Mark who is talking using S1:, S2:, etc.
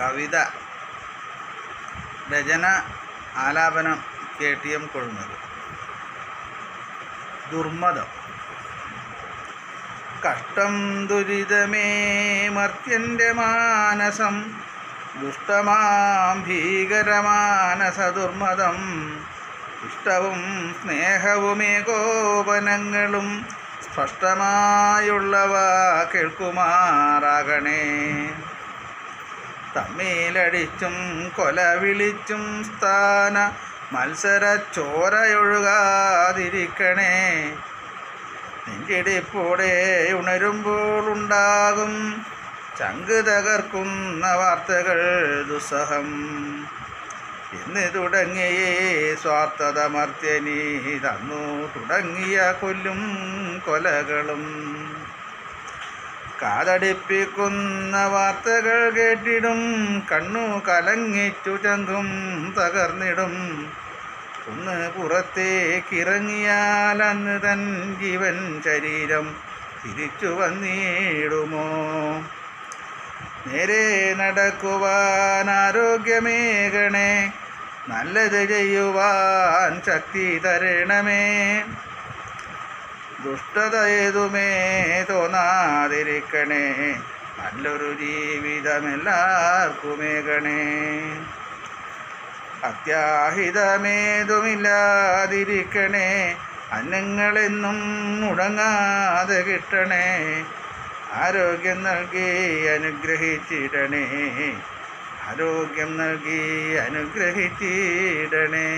S1: കവിത രചന ആലാപനം K T M കൊഴുന്നത്. ദുർമതം. കഷ്ടം ദുരിതമേ മർത്യന്റെ മാനസം ദുഷ്ടമാം ഭീകരമാനസ ദുർമതം. ഇഷ്ടവും സ്നേഹവുമേ കോപനങ്ങളും സ്പഷ്ടമായുള്ളവ കേൾക്കുമാറാകണേ. തമ്മിലടിച്ചും കൊല വിളിച്ചും സ്ഥാന മത്സര ചോരയൊഴുകാതിരിക്കണേ നെഞ്ചിടിപ്പോടെ ഉണരുമ്പോൾ ഉണ്ടാകും ചങ്ക് തകർക്കുന്ന വാർത്തകൾ ദുസ്സഹം. എന്ന് തുടങ്ങിയേ സ്വാർത്ഥതമർത്യനീ തന്നു തുടങ്ങിയ കൊല്ലും കൊലകളും. കാതടിപ്പിക്കുന്ന വാർത്തകൾ കേട്ടിടും കണ്ണു കലങ്ങിച്ചു ചങ്കും തകർന്നിടും. ഒന്ന് പുറത്തേക്കിറങ്ങിയാൽ അന്ന് തൻ ജീവൻ ശരീരം തിരിച്ചു വന്നിടുമോ? നേരെ നടക്കുവാൻ ആരോഗ്യമേകണേ നല്ലത് ചെയ്യുവാൻ ശക്തി തരണമേ. ദുഷ്ടത ഏതുമേ തോന്നാതിരിക്കണേ നല്ലൊരു ജീവിതമെല്ലാവർക്കുമേകണേ അത്യാഹിതമേതുമില്ലാതിരിക്കണേ. അന്നങ്ങളെന്നും മുടങ്ങാതെ കിട്ടണേ. ആരോഗ്യം നൽകി അനുഗ്രഹിച്ചിടണേ. ആരോഗ്യം നൽകി അനുഗ്രഹിച്ചിടണേ.